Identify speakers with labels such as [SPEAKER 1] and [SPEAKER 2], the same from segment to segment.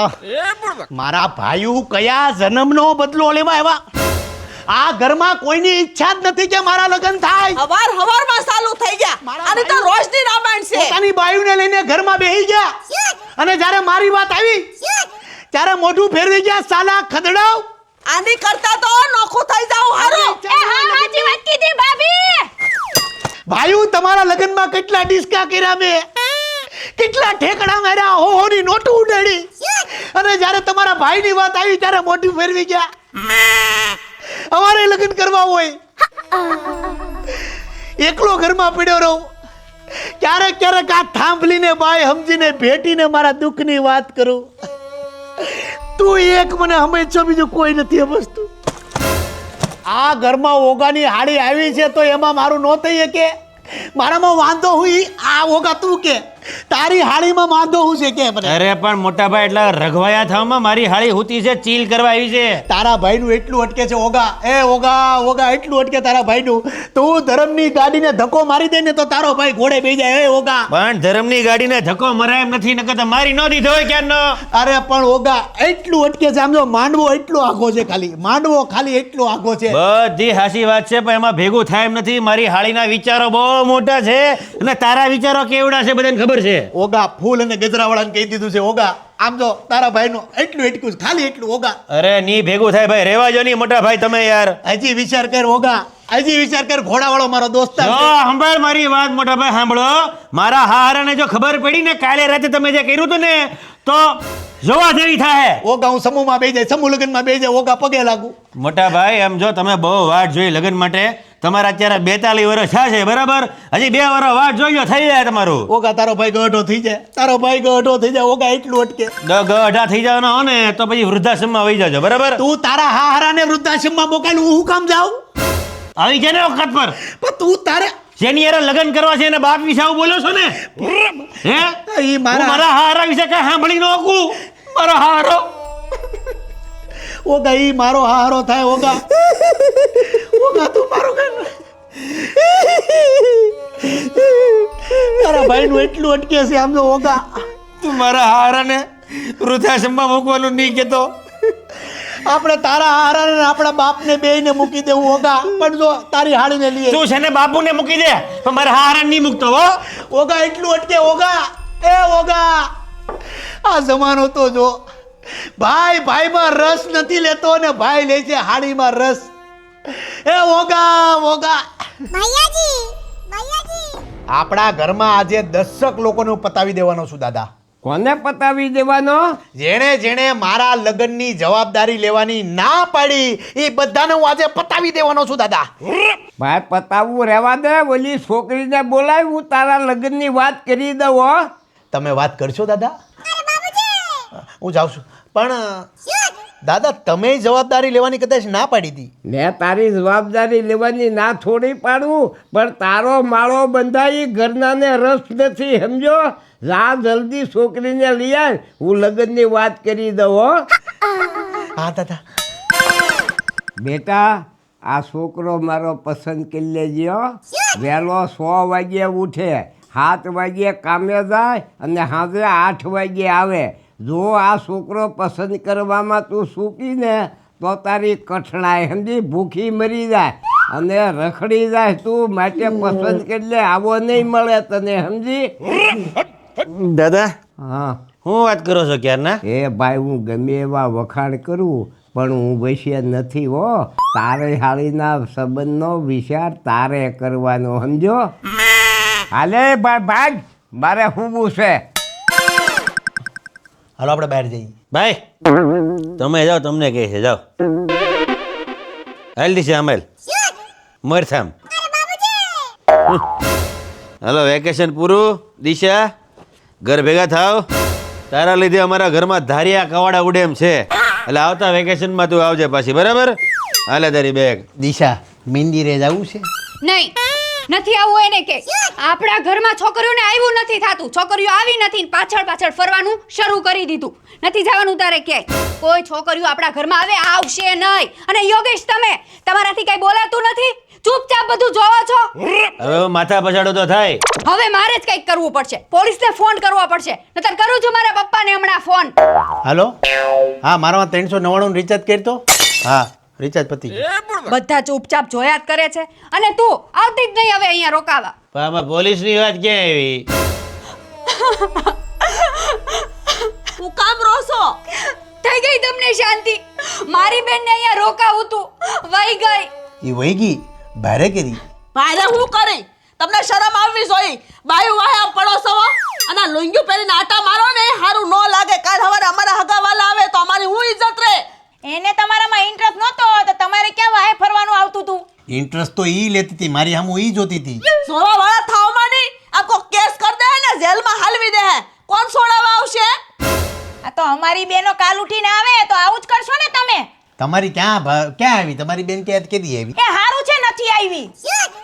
[SPEAKER 1] આ મારા ભાઈ કયા જન્મનો બદલો લેવા આવ્યા? આ ઘરમાં કોઈની ઈચ્છા જ નથી કે મારા લગ્ન થાય.
[SPEAKER 2] હવાર હવારમાં ચાલુ થઈ ગયા. અને તો રોજની રામાયણ છે.
[SPEAKER 1] પોતાની બાયુને લઈને ઘરમાં બેહી ગયા. અને જ્યારે મારી વાત આવી ત્યારે મોઢું ફેરવી ગયા સાલા ખદડાવ.
[SPEAKER 2] આની કરતા તો નોખો થઈ જાવ હારું!
[SPEAKER 3] એ હા હાજી વાત કીધી ભાભી!
[SPEAKER 1] ભાઈઓ તમારા લગ્નમાં કેટલા ડિસ્કા કર્યા મેં? કેટલા ઠેકડા માર્યા? હોહોની નોટું ઉડાડી. અને જ્યારે તમારા ભાઈની વાત આવી ત્યારે મોઢું ફેરવી ગયા. અમારે લગ્ન કરવા હોય. એકલો ઘરમાં પડ્યો રહું. ક્યારેક ક્યારેક આ થાંભલીને બાય સમજીને ભેટીને મારા દુઃખની વાત કરું. તું એક મને હંમેશા બીજું કોઈ નથી વસ્તુ આ ઘરમાં ઓગાની હાડી આવી છે તો એમાં મારું ન થઈ કે મારામાં વાંધો હું આ ઓગા તું કે. તારી હાડીમાં વાંધો હું છે કે મને?
[SPEAKER 4] અરે પણ મોટા ભાઈ એટલા રઘવાયા થવામાં મારી હાળી હુતી છે ચીલ કરવા આવી છે.
[SPEAKER 1] તારા ભાઈનું એટલું અટકે છે ઓગા એ ઓગા ઓગા એટલું અટકે તારા ભાઈનું. તું ધર્મની ગાડીને ધક્કો મારી દે ને તો તારો ભાઈ ઘોડે બે જાય. એ ઓગા.
[SPEAKER 4] પણ ધર્મની ગાડીને ધક્કો મરાય એમ નથી નકર તો મારી ન દીધો હોય ક્યારનો.
[SPEAKER 1] અરે પણ ઓગા એટલું અટકે છે આમ જો માંડવો એટલો આઘો છે ખાલી. માંડવો ખાલી એટલો આઘો છે.
[SPEAKER 4] બધી હાસી વાત છે પણ એમાં ભેગું થાય એમ નથી. મારી હાળીના વિચારો બહુ મોટા છે અને તારા વિચારો કેવડા છે બધાને ખબર છે.
[SPEAKER 1] ઓગા ફૂલ અને ગજરાવાળાને કહી દીધું છે ઓગા આમ જો તારા ભાઈનું એટલું એટલું ખાલી એટલું ઓગા.
[SPEAKER 4] અરે ની ભેગું થાય ભાઈ રેવા જો ની મોટા ભાઈ તમે યાર.
[SPEAKER 1] હજી વિચાર કર ઓગા હજી વિચાર કર ઘોડાવાળો મારો દોસ્તાર
[SPEAKER 4] સાંભળ મારી વાત મોટા ભાઈ સાંભળો. મારા હારાને જો ખબર પડી ને કાલે રાતે તમે જે કર્યું હતું ને તો જોવા જેવી થાય.
[SPEAKER 1] ઓગા હું સમૂહમાં બે જાય સમૂહ લગ્નમાં બે જાય ઓગા પગે લાગુ.
[SPEAKER 4] મોટા ભાઈ એમ જો તમે બહુ વાટ જોઈ લગ્ન માટે તમારા અત્યારે બેતાલીસ વર્ષ થયા છે બરાબર? હજી બે વર્ષ વાટ જોઈ થઈ જાય તમારું.
[SPEAKER 1] ઓકા તારો ભાઈ ગઢો થઈ જાય. તારો ભાઈ ગઢો થઈ જાય. ઓકા એટલું અટકે.
[SPEAKER 4] ગઢા થઈ જવાના હો ને તો પછી વૃદ્ધાશ્રમમાં વહી જાજો બરાબર?
[SPEAKER 1] તું તારા હા હારાને વૃદ્ધાશ્રમમાં મોકલું હું કામ જાઉં?
[SPEAKER 4] આવી જાય ને વખત પર?
[SPEAKER 1] પણ તું તારે
[SPEAKER 4] જેની યાર લગ્ન કરવા છે એને બાપ વિશે આવું બોલો છો ને? હે? એ
[SPEAKER 1] મારા
[SPEAKER 4] હારા વિશે કઈ સાંભળી ન મારા મારો હારો
[SPEAKER 1] ઓગા ઈ મારો હારો થાય ઓગા. ઓગા તું મારો કર તારા ભાઈનું એટલું અટકે છે આમ તો ઓગા.
[SPEAKER 4] તું મારા હારાને વૃદ્ધાશ્રમમાં મૂકવાનું નહીં કેતો
[SPEAKER 1] આપણે તારા હારાને ને આપણા બાપને બેયને મૂકી દેવું ઓગા. પણ જો તારી હાડીને લઈએ
[SPEAKER 4] તું છે ને બાપુને મૂકી દે પણ મારા હારા નહીં મૂકતો હો.
[SPEAKER 1] ઓગા એટલું અટકે ઓગા. એ ઓગા. આ જમાનો તો જો ભાઈ ભાઈમાં રસ નથી લેતો ને ભાઈ લે છે હાડીમાં રસ. એ ઓગા ઓગા
[SPEAKER 3] ભૈયાજી ભૈયાજી.
[SPEAKER 1] આપણા ઘરમાં આજે દસક લોકોને પતાવી દેવાનો છું દાદા.
[SPEAKER 5] કોને પતાવી દેવાનો?
[SPEAKER 1] જેણે જેણે મારા લગ્નની જવાબદારી લેવાની ના પાડી એ બધાને હું આજે પતાવી દેવાનો છું દાદા.
[SPEAKER 5] ભાઈ પતાવવું રહેવા દે ઓલી છોકરીને બોલાવી હું તારા લગ્નની વાત કરી દઉં હો.
[SPEAKER 1] તમે વાત કરશો દાદા? હું જાઉં છું. પણ દાદા તમે જવાબદારી લેવાની કદાચ ના પાડી હતી.
[SPEAKER 5] મેં તારી જવાબદારી લેવાની ના થોડી પાડું પણ તારો માળો બંધાઈ ઘરનાને રસ નથી સમજો? જા જલ્દી છોકરીને લઈ આવ હું લગ્નની વાત કરી દઉં હો.
[SPEAKER 1] હા દાદા.
[SPEAKER 5] બેટા આ છોકરો મારો પસંદ કરી લેજો વહેલો સો વાગ્યે ઉઠે સાત વાગ્યે કામે જાય અને સાંજે આઠ વાગ્યે આવે. જો આ છોકરો પસંદ કરવામાં તું સૂકીને તો તારી કઠણાય સમજી ભૂખી મરી જાય અને રખડી જાય તું માટે પસંદ કરી લે આવો નહીં મળે તને સમજી?
[SPEAKER 4] દાદા
[SPEAKER 5] હા.
[SPEAKER 4] હું વાત કરો છો ક્યારના?
[SPEAKER 5] એ ભાઈ હું ગમે એવા વખાણ કરું પણ હું વૈશ્ય નથી હો. તારે હાળીના સંબંધનો વિચાર તારે કરવાનો સમજો? હાલે ભાઈ ભાગ મારે હું છે?
[SPEAKER 1] હાલો આપણે બહાર જઈએ.
[SPEAKER 4] ભાઈ તમે જાઓ તમને કહે છે જાઓ. હેલ્ધી દિશા અમેલ મરથામ. હલો વેકેશન પૂરું? દિશા ઘર ભેગા થાવ તારા લીધે અમારા ઘરમાં ધારિયા કવાડા ઉડે એમ છે. એટલે આવતા વેકેશનમાં તું આવજે પાછી બરાબર? હાલે તારી બેગ
[SPEAKER 1] દિશા મંદિરે જવું છે?
[SPEAKER 3] નહીં નથી આવું એને કે. આપણા ઘરમાં છોકરીઓને આવ્યું નથી થાતું. છોકરીઓ આવી નથી ને પાછળ પાછળ ફરવાનું શરૂ કરી દીધું. નથી જવાનું તારે કે. કોઈ છોકરીઓ આપણા ઘરમાં આવે આવશે નહીં. અને યોગેશ તમે તમારાથી કઈ બોલાતું નથી? ચૂપચાપ બધું જોવો છો?
[SPEAKER 4] હવે માથા પછાડો તો થાય.
[SPEAKER 3] હવે મારે જ કંઈક કરવું પડશે. પોલીસને ફોન કરવો પડશે. નતર કરું છું મારા પપ્પાને હમણાં ફોન.
[SPEAKER 1] હાલો? હા મારામાં ત્રણસો નવ્વાણું રિચાર્જ કરતો હા. રિચાર્જ પતી ગયું.
[SPEAKER 3] બધા ચૂપચાપ જોયા જ કરે છે. અને તું આવતી જ નહીં હવે અહીંયા રોકાવા.
[SPEAKER 4] પણ આમાં પોલીસની વાત ક્યાં આવી?
[SPEAKER 2] હું કામ રોસો.
[SPEAKER 3] થઈ ગઈ તમને શાંતિ. મારી બેનને અહીંયા રોકાવું તું. વહી ગઈ.
[SPEAKER 1] એ વહી ગઈ? ભારે કરી.
[SPEAKER 2] ભારે હું કરી? તમને શરમ આવવી જોઈએ. બાયું વાહે આમ પડો છો અને આ લુંગી પહેરીને આટા મારો ને હારું ન લાગે કાલ હવારે અમારા હગાવાલા આવે તો અમારી હું ઇજ્જત રે
[SPEAKER 6] એને તમારામાં ઇન્ટરેસ્ટ નહોતો તો તમારે ક્યાં વાહે ફરવાનું આવતું હતું
[SPEAKER 1] ઇન્ટરેસ્ટ તો ઈ લેતી હતી મારી હામું ઈ જોતી હતી.
[SPEAKER 2] જોવા વાળા થાવમાં નહીં. આપકો કેસ કર દે ને જેલમાં હાલવી દે. કોણ છોડાવવા આવશે?
[SPEAKER 6] આ તો અમારી બેનો કાલ ઉઠીને આવે તો આવું જ કરશો ને તમે.
[SPEAKER 1] તમારી ક્યાં ક્યાં આવી? તમારી બેન ક્યાં કેદી આવી?
[SPEAKER 6] એ હારું છે નથી આવી.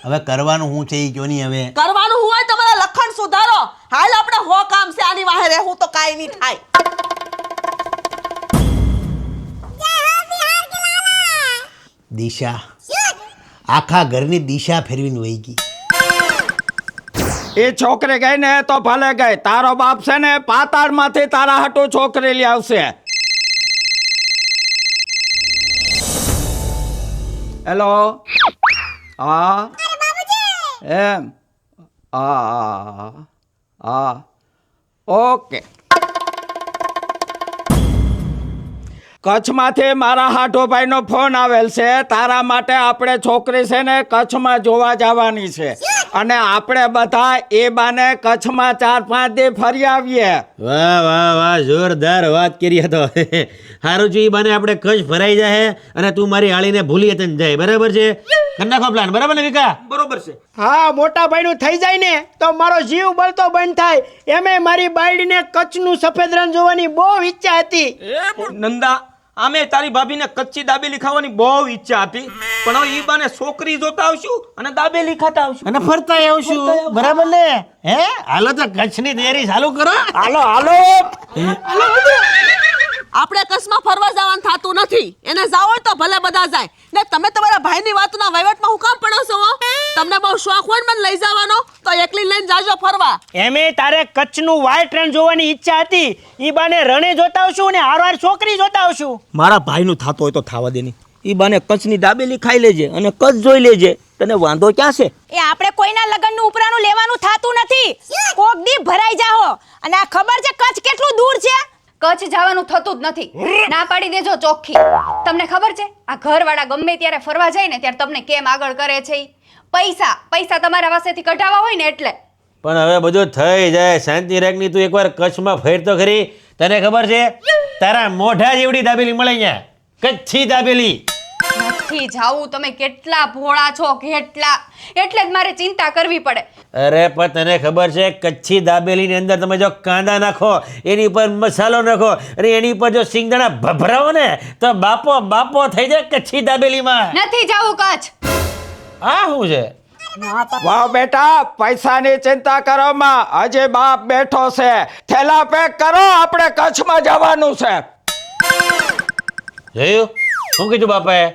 [SPEAKER 1] હવે કરવાનું હું છે ઈ કયો નહીં હવે?
[SPEAKER 2] કરવાનું હોય તમારા લખણ સુધારો. હાલ આપણે હો કામ છે આની વાહે રહેવું તો કાઈ નહીં થાય.
[SPEAKER 1] દિશા. આખા ઘરની દિશા ફેરવીને વહી ગઈ.
[SPEAKER 7] એ છોકરી ગઈ ને તો ભલે ગઈ. તારો બાપ છે ને પાતાળમાંથી તારા હાટું છોકરી લઈ આવશે. હેલો હા? એમ? હા હા ઓકે કચ્છમાંથી મારા હાટોભાઈનો ફોન આવેલ છે. તારા માટે આપણે છોકરી છે ને કચ્છમાં જોવા જવાની છે. અને આપણે બધા એ બાને કચ્છમાં ચાર પાંચ દે ફરી આવીએ.
[SPEAKER 4] વાહ વાહ વાહ જોરદાર વાત કરી હતો સારું છે એ બાને આપણે કચ્છ ફરાઈ જાય અને તું મારી આળીને ભૂલી તને જાય. બરાબર છે? નાખો પ્લાન બરાબર ને વિકા?
[SPEAKER 8] હા મોટા ભાઈનું થઈ જાય ને તો મારો જીવ બળતો બંધ થાય. એમે મારી બાયડીને કચ્છનું સફેદ રણ જોવાની બહુ ઈચ્છા હતી.
[SPEAKER 9] નંદા આમે તારી ભાભીને કચ્ચી દાબેલી ખાવાની બહુ ઈચ્છા હતી. પણ હવે ઈ બાને છોકરી જોતા આવશું અને દાબેલી ખાતા આવશું.
[SPEAKER 1] અને ફરતા આવશું. બરાબર ને? હે? હાલો તો કચ્છની તૈયારી ચાલુ કરો.
[SPEAKER 7] હાલો હાલો.
[SPEAKER 2] આપણે કચ્છમાં ફરવા જવાનું થતું નથી. એને જાવ હોય તો ભલે બધા જાય. ને તમે તમારા ભાઈની વાતના વહીવટમાં હું કામ પડો છો? તમને બહુ શોખ હોય ને મને લઈ જવાનો તો એકલી લઈને જાજો ફરવા.
[SPEAKER 8] એમે તારે કચ્છનું વાય ટ્રેન જોવાની ઈચ્છા હતી. ઈ બાને રણે જોતા આવશું ને હારવાર છોકરી જોતા આવશું.
[SPEAKER 9] મારા ભાઈનું થતું હોય તો થાવા દે નહીં ઈ બાને કચ્છની દાબેલી ખાઈ લેજે અને કચ્છ જોઈ લેજે. તને વાંધો ક્યાં છે?
[SPEAKER 6] એ આપણે કોઈના લગ્નનું ઉપરાનું લેવાનું થાતું નથી. કોક દી ભરાઈ જાહો. અને આ ખબર છે કચ્છ કેટલું દૂર છે?
[SPEAKER 3] કચ્છ જવાનું થતું જ નથી. ના પાડી દેજો ચોખ્ખી. તમને ખબર છે? આ ઘરવાળા ગમે ત્યારે ફરવા જાય ને ત્યારે તમને કેમ આગળ કરે છે? પૈસા પૈસા તમારા પાસેથી કઢાવવા હોય ને એટલે.
[SPEAKER 4] પણ હવે બધું થઈ જાય. શાંતિ રાખની તું એકવાર કચ્છમાં ફેર તો ખરી. તને ખબર છે? તારા મોઢા જેવડી દાબેલી મળે અહીંયા. કચ્છી દાબેલી.
[SPEAKER 3] નથી જાવું. તમે કેટલા ભોળા છો કેટલા? એટલે જ મારે ચિંતા કરવી પડે.
[SPEAKER 4] અરે પણ તને ખબર છે કચ્છી દાબેલીની અંદર તમે જો કાંદા નાખો એની ઉપર મસાલો નાખો અને એની ઉપર જો સિંગદાણા ભભરાવો ને તો બાપો બાપો થઈ જાય કચ્છી દાબેલીમાં.
[SPEAKER 3] નથી જાવું કચ્છ.
[SPEAKER 4] આ શું છે?
[SPEAKER 7] વાહ બેટા પૈસાની ચિંતા કરો માં હજી બાપ બેઠો છે. થેલા પેક કરો આપણે કચ્છમાં જવાનું છે.
[SPEAKER 4] જોયું? શું કીધું બાપાએ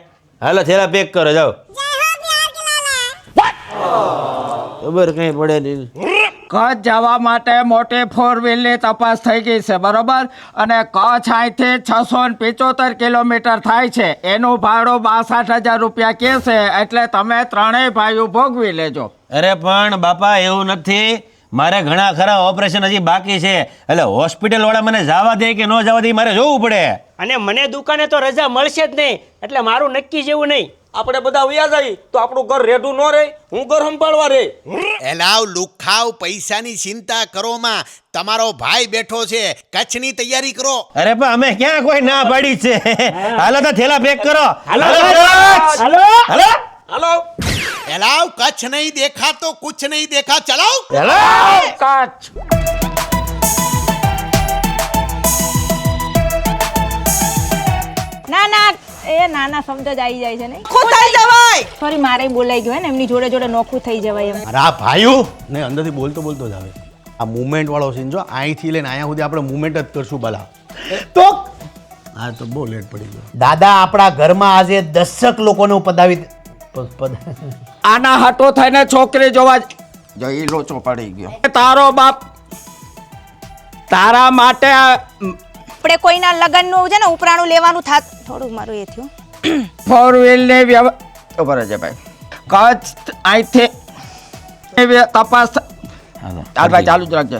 [SPEAKER 4] હાલો થેલા પેક કરો જાઓ. ખબર કઈ પડે નહીં.
[SPEAKER 7] કચ્છ જવા માટે મોટી ફોર વ્હીલની તપાસ થઈ ગઈ છે બરોબર? અને કચ્છ અહીંથી છસો ને પિચોતેર કિલોમીટર થાય છે. એનું ભાડું બાસઠ હજાર રૂપિયા કે છે એટલે તમે ત્રણેય ભાઈઓ ભોગવી લેજો.
[SPEAKER 4] અરે પણ બાપા એવું નથી. મારે ઘણા ખરા ઓપરેશન હજી બાકી છે. એટલે હોસ્પિટલ વાળા મને જવા દે કે ન જવા દે મારે જોવું પડે.
[SPEAKER 8] અને મને દુકાને તો રજા મળશે જ નહીં. એટલે મારું નક્કી જેવું નહીં.
[SPEAKER 9] આપણે બધા વયા જાય તો આપણું ઘર રેઢું ન રહે હું ઘર સંભાળવા રે
[SPEAKER 10] એલાવ લુખાવ પૈસાની ચિંતા કરો માં તમારો ભાઈ બેઠો છે કચ્છની તૈયારી કરો.
[SPEAKER 4] અરે પણ અમે ક્યાં કોઈ ના પાડી છે? હાલો તો થેલા પેક કરો. હાલો
[SPEAKER 8] હાલો
[SPEAKER 4] હાલો.
[SPEAKER 9] હાલો.
[SPEAKER 10] એલાવ કચ્છ નહીં દેખા તો કુછ નહીં દેખા. ચલાવ.
[SPEAKER 7] કચ્છ.
[SPEAKER 6] ના ના એ નાના શબ્દ જ આવી જાય છે નહીં?
[SPEAKER 2] ખુદ થઈ જવાય!
[SPEAKER 6] સોરી મારે બોલાઈ ગયું ને એમની જોડે જોડે નોખું થઈ જવાય એમ.
[SPEAKER 1] અરે આ ભાઈઓ! ને અંદરથી બોલતો બોલતો જ આવે. આ મુમેન્ટ વાળો સીન જો અહીંથી લઈને અહીંયા સુધી આપણે મુમેન્ટ જ કરશું ભલા. તો? હા તો બહુ લેટ પડી ગયો. દાદા આપણા ઘરમાં આજે દશક લોકોને પદાવી
[SPEAKER 7] આના હાટો થઈને છોકરી જોવા જઈ લોચો પડી ગયો. તારો બાપ તારા માટે
[SPEAKER 6] આપણે કોઈના લગ્નનું છે ને ઉપરાણું લેવાનું થાત. થોડું મારું એ થયું.
[SPEAKER 7] ફોર વ્હીલને વ્યવહાર ઊભા રહેજે ભાઈ. કચ્છ અહીંથી એ વ્ય- તપાસ હાલ. ચાલ ભાઈ ચાલુ જ રાખજે.